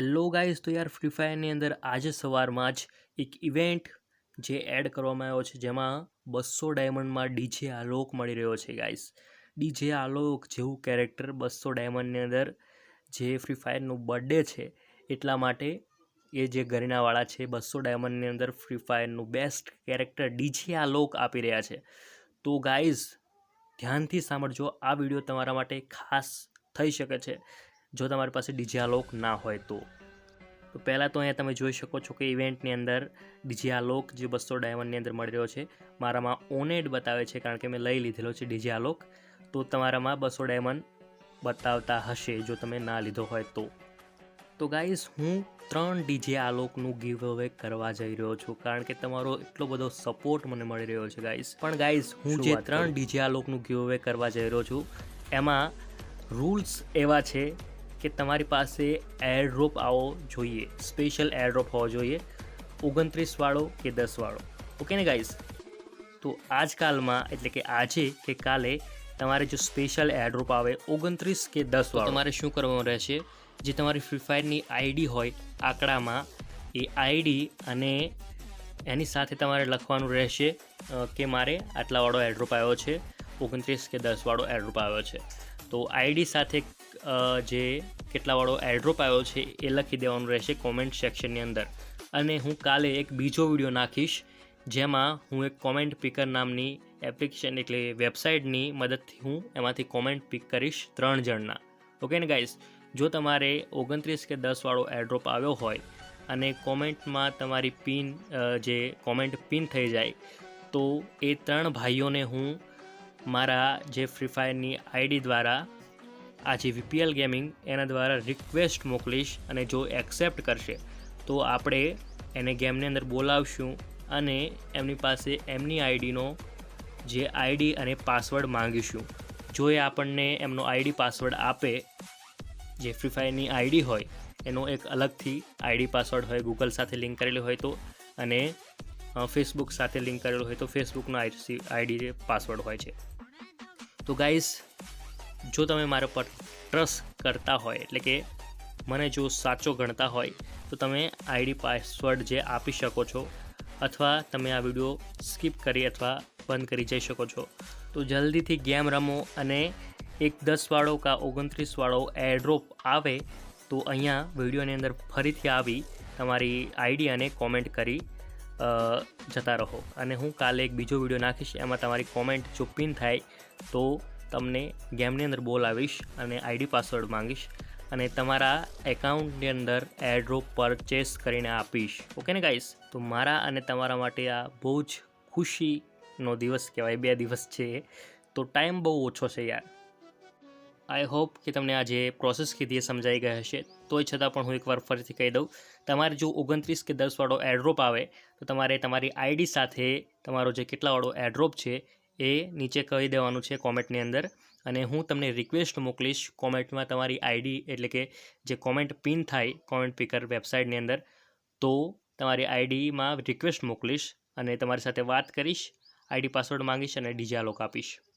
Hello guys તો યાર free ફાયરની અંદર આજે સવારમાં જ એક ઇવેન્ટ જે એડ કરવામાં આવ્યો છે, જેમાં બસો ડાયમંડમાં ડીજે આલોક મળી રહ્યો છે ગાઈઝ ડીજે આલોક જેવું કેરેક્ટર બસો ડાયમંડની અંદર જે ફ્રી ફાયરનું બર્થડે છે, એટલા માટે એ જે ગરીનાવાળા છે બસો ડાયમંડની અંદર ફ્રી ફાયરનું બેસ્ટ કેરેક્ટર ડીજે આલોક આપી રહ્યા છે. તો ગાઈઝ ધ્યાનથી સાંભળજો, આ વીડિયો તમારા માટે ખાસ થઈ શકે છે. જો તમારી પાસે ડીજે આલોક ના હોય તો. તો પહેલાં તો અહીંયા તમે જોઈ શકો છો કે ઇવેન્ટની અંદર ડીજે આલોક જે બસો ડાયમંડની અંદર મળી રહ્યો છે મારામાં ઓનેડ બતાવે છે કારણ કે મેં લઈ લીધેલો છે ડીજે આલોક તો તમારામાં બસો ડાયમંડ બતાવતા હશે જો તમે ના લીધો હોય તો. તો ગાઈઝ હું ત્રણ ડીજે આલોકનું ગીવ અવે કરવા જઈ રહ્યો છું કારણ કે તમારો એટલો બધો સપોર્ટ મને મળી રહ્યો છે ગાઈઝ. પણ ગાઈઝ હું જે ત્રણ ડીજે આલોકનું ગીવ અવે કરવા જઈ રહ્યો છું એમાં રૂલ્સ એવા છે કે તમારી પાસે એરડ્રોપ આવો જોઈએ. સ્પેશિયલ એરડ્રોપ હોવો જોઈએ. ઓગણત્રીસવાળો કે દસવાળો ઓકે ને ગાઈઝ તો આજકાલમાં એટલે કે આજે કે કાલે તમારે જો સ્પેશિયલ એરડ્રોપ આવે ઓગણત્રીસ કે દસ વાળો. તમારે શું કરવાનું રહેશે? જે તમારી ફ્રી ફાયરની આઈડી હોય આંકડામાં એ આઈડી અને એની સાથે તમારે લખવાનું રહેશે કે મારે આટલાવાળો એરડ્રોપ આવ્યો છે. ઓગણત્રીસ કે દસવાળો એરડ્રોપ આવ્યો છે. તો આઈડી સાથે જે કેટલાવાળો એરડ્રોપ આવ્યો છે એ લખી દેવાનું રહેશે કોમેન્ટ સેક્શનની અંદર. અને હું કાલે એક બીજો વીડિયો નાખીશ, જેમાં હું એક કોમેન્ટ પિકર નામની એપ્લિકેશન એટલે વેબસાઇટની મદદથી હું એમાંથી કોમેન્ટ પિક કરીશ ત્રણ જણના. ઓકે ને ગાઈઝ જો તમારે ઓગણત્રીસ કે દસવાળો એરડ્રોપ આવ્યો હોય અને કોમેન્ટમાં તમારી પિન જે કોમેન્ટ પિન થઈ જાય, તો એ ત્રણ ભાઈઓને હું મારા જે ફ્રી ફાયરની આઈડી દ્વારા આ જે વીપીએલ ગેમિંગ એના દ્વારા રિક્વેસ્ટ મોકલીશ અને જો એક્સેપ્ટ કરશે, તો આપણે એને ગેમની અંદર બોલાવશું અને એમની પાસે એમની આઈડીનો જે આઈડી અને પાસવર્ડ માંગીશું. જો એ આપણને એમનો આઈડી પાસવર્ડ આપે, જે ફ્રી ફાયરની આઈડી હોય, એનો એક અલગથી આઈડી પાસવર્ડ હોય ગૂગલ સાથે લિંક કરેલું હોય તો અને ફેસબુક સાથે લિંક કરેલું હોય તો ફેસબુકનો આઈડી પાસવર્ડ હોય છે. તો ગાઈઝ જો તમે મારા પર ટ્રસ્ટ કરતા હોય, એટલે કે મને જો સાચો ગણતા હોય, તો તમે આઈડી પાસવર્ડ જે આપી શકો છો, અથવા તમે આ વીડિયો સ્કીપ કરી અથવા બંધ કરી જઈ શકો છો. તો જલ્દીથી ગેમ રમો અને એક દસવાળો કા ઓગણત્રીસવાળો એરડ્રોપ આવે, તો અહીંયા વિડીયોની અંદર ફરીથી આવી તમારી આઈડી અને કોમેન્ટ કરી જતા રહો. અને હું કાલે એક બીજો વીડિયો નાખીશ, એમાં તમારી કોમેન્ટ જો પિન થાય, તો તમને ગેમની અંદર બોલાવીશ અને આઈડી પાસવર્ડ માંગીશ અને તમારા એકાઉન્ટની અંદર એરડ્રોપ પરચેસ કરીને આપીશ. ઓકે ને ગાઈસ તો મારા અને તમારા માટે આ બહુ જ ખુશીનો દિવસ કહેવાય. બે દિવસ છે. તો ટાઈમ બહુ ઓછો છે યાર. આઈ હોપ કે તમને આ જે પ્રોસેસ કીધી એ સમજાઈ ગઈ હશે. તોય છતાં પણ હું એકવાર ફરીથી કહી દઉં. તમારે જો ઓગણત્રીસ કે દસવાળો એડ્રોપ આવે, તો તમારે તમારી આઈડી સાથે તમારો જે કેટલાવાળો એડ્રોપ છે એ નીચે કહી દેવાનું છે કોમેન્ટની અંદર. અને હું તમને રિક્વેસ્ટ મોકલીશ કોમેન્ટમાં તમારી આઈડી એટલે કે જે કોમેન્ટ પિન થાય કોમેન્ટ પિકર વેબસાઇટની અંદર, તો તમારી આઈડીમાં રિક્વેસ્ટ મોકલીશ અને તમારી સાથે વાત કરીશ આઈડી પાસવર્ડ માંગીશ અને ડીજાલોક આપીશ.